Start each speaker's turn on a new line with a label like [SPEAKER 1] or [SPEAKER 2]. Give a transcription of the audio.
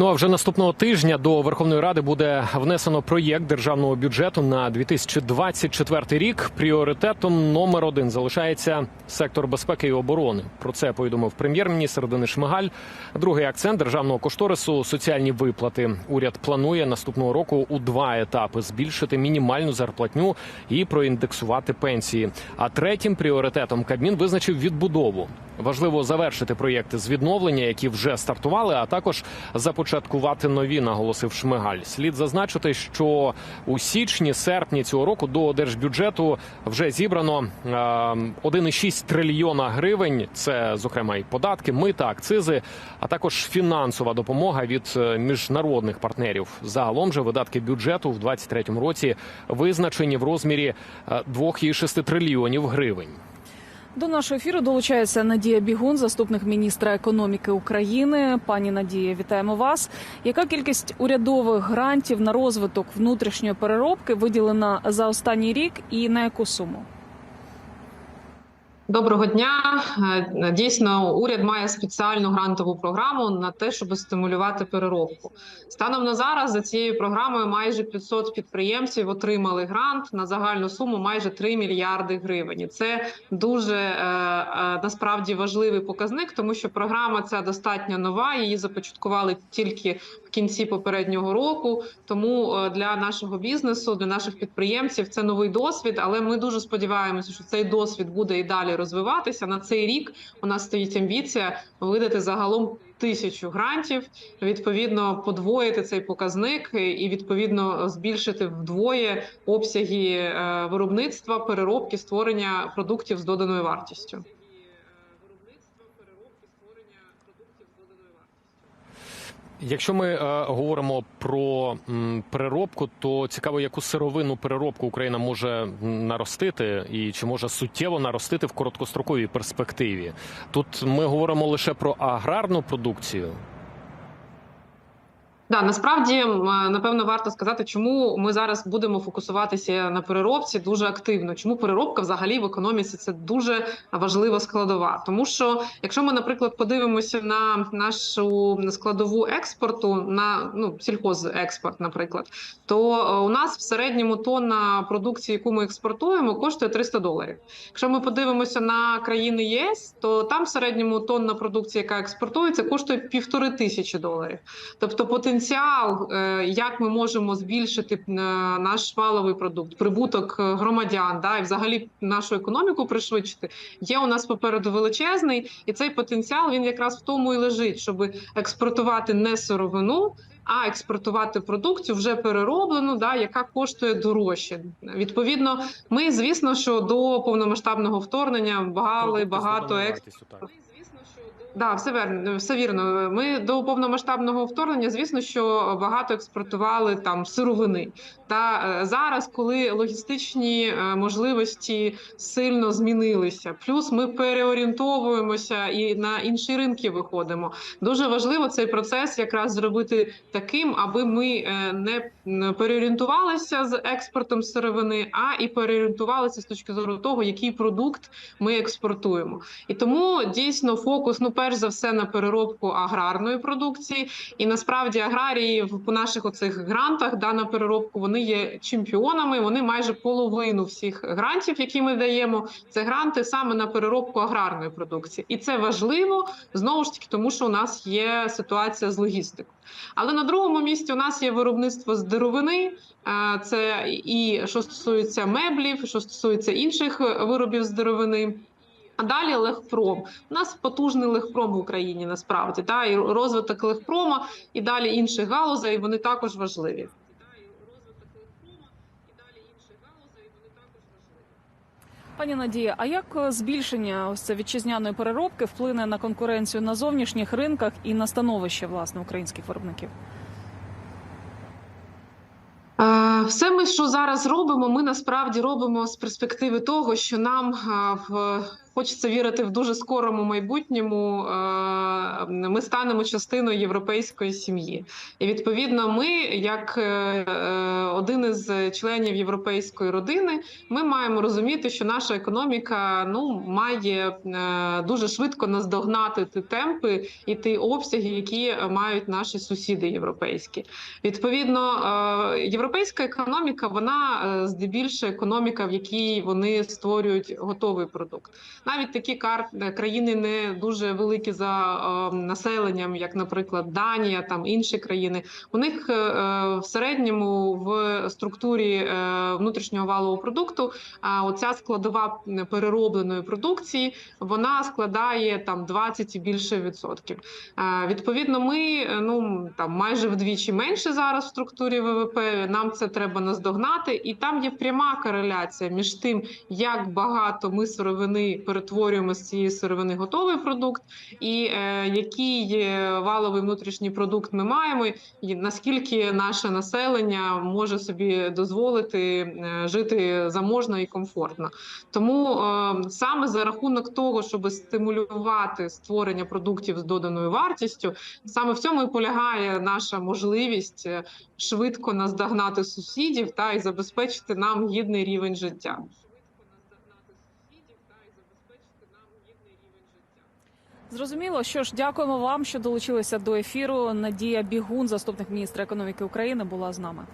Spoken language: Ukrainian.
[SPEAKER 1] Ну а вже наступного тижня до Верховної Ради буде внесено проєкт державного бюджету на 2024 рік. Пріоритетом номер один залишається сектор безпеки і оборони. Про це повідомив прем'єр-міністр Денис Шмигаль. Другий акцент державного кошторису соціальні виплати. Уряд планує наступного року у два етапи збільшити мінімальну зарплатню і проіндексувати пенсії. А третім пріоритетом Кабмін визначив відбудову. Важливо завершити проєкти з відновлення, які вже стартували, а також започаткувати нові, наголосив Шмигаль. Слід зазначити, що у січні-серпні цього року до держбюджету вже зібрано е, 1,6 трильйона гривень. Це зокрема і податки, мита, акцизи, а також фінансова допомога від е, міжнародних партнерів. Загалом же видатки бюджету в 2023 році визначені в розмірі е, 2,6 трильйонів гривень.
[SPEAKER 2] До нашого ефіру долучається Надія Бігун, заступник міністра економіки України. Пані Надія, вітаємо вас. Яка кількість урядових грантів на розвиток внутрішньої переробки виділена за останній рік і на яку суму?
[SPEAKER 3] Доброго дня. Е, Дійсно, уряд має спеціальну грантову програму на те, щоб стимулювати переробку. Станом на зараз за цією програмою майже 500 підприємців отримали грант на загальну суму майже 3 мільярди гривень. Це дуже е, е, насправді важливий показник, тому що програма ця достатньо нова. Її започаткували тільки в кінці попереднього року. Тому для нашого бізнесу, для наших підприємців це новий досвід. Але ми дуже сподіваємося, що цей досвід буде і далі розвиватися. На цей рік у нас стоїть амбіція видати загалом тисячу грантів, відповідно подвоїти цей показник і відповідно збільшити вдвоє обсяги е, виробництва, переробки, створення продуктів з доданою вартістю.
[SPEAKER 1] Якщо ми е, говоримо про м, переробку, то цікаво, яку сировинну переробку Україна може наростити, і чи може суттєво наростити в короткостроковій перспективі. Тут ми говоримо лише про аграрну продукцію.
[SPEAKER 3] Да, насправді напевно варто сказати, чому ми зараз будемо фокусуватися на переробці дуже активно. Чому переробка взагалі в економіці це дуже важлива складова? Тому що якщо ми, наприклад, подивимося на нашу складову експорту, на ну сільхозекспорт, наприклад, то е, у нас в середньому тонна продукції, яку ми експортуємо, коштує 300 доларів. Якщо ми подивимося на країни ЄС, то там в середньому тонна продукції, яка експортується, коштує півтори тисячі доларів. Тобто потенціал, е, як ми можемо збільшити е, наш валовий продукт, прибуток е, громадян, да і взагалі нашу економіку пришвидшити, є у нас попереду величезний, і цей потенціал він якраз в тому і лежить, щоб експортувати не сировину. А експортувати продукцію вже перероблену, да яка коштує дорожче. Відповідно, ми звісно, що до повномасштабного вторгнення багали багато екс... Да, все верно, все вірно. Ми до повномасштабного вторгнення, звісно, що багато експортували там сировини. Та е, зараз, коли логістичні е, можливості сильно змінилися, плюс ми переорієнтовуємося і на інші ринки виходимо. Дуже важливо цей процес якраз зробити таким, аби ми е, не переорієнтувалися з експортом сировини, а і переорієнтувалися з точки зору того, який продукт ми експортуємо. І тому дійсно фокус, ну перш за все, на переробку аграрної продукції. І насправді аграрії в наших оцих грантах да, на переробку вони є чемпіонами. Вони майже половину всіх грантів, які ми даємо, це гранти саме на переробку аграрної продукції, і це важливо знову ж таки, тому що у нас є ситуація з логістикою. Але на другому місці у нас є виробництво з деревини. Е, Це і що стосується меблів, що стосується інших виробів з деревини. А далі легпром. У нас потужний легпром в Україні насправді та і розвиток легпрома, і далі інших галузей. Вони також важливі.
[SPEAKER 2] Пані Надія, а як е, збільшення ось це вітчизняної переробки вплине на конкуренцію на зовнішніх ринках і на становище власне українських виробників?
[SPEAKER 3] Е, Все ми, що зараз робимо, ми насправді робимо з перспективи того, що нам е, в хочеться вірити в дуже скорому майбутньому. Ми станемо частиною європейської сім'ї, і відповідно, ми, як е, е, один із членів європейської родини, ми маємо розуміти, що наша економіка ну має е, дуже швидко наздогнати ті темпи і ті обсяги, які мають наші сусіди європейські. Відповідно, європейська економіка, вона здебільшого економіка, в якій вони створюють готовий продукт. Навіть такі країни не дуже великі за населенням, як, наприклад, Данія, там інші країни. У них е, е, в середньому в структурі е, внутрішнього валового продукту оця складова переробленої продукції вона складає там 20 і більше відсотків. Відповідно, ми ну там майже вдвічі менше зараз в структурі ВВП. Нам це треба наздогнати, і там є пряма кореляція між тим, як багато ми сировини перетворюємо з цієї сировини готовий продукт, і який е, валовий внутрішній продукт ми маємо, і наскільки наше населення може собі дозволити е, жити заможно і комфортно. Тому е, саме за рахунок того, щоб стимулювати створення продуктів з доданою вартістю, саме в цьому і полягає наша можливість швидко наздогнати сусідів та і забезпечити нам гідний рівень життя.
[SPEAKER 2] Зрозуміло, що ж, дякуємо вам, що долучилися до ефіру. Надія Бігун, заступник міністра економіки України, була з нами.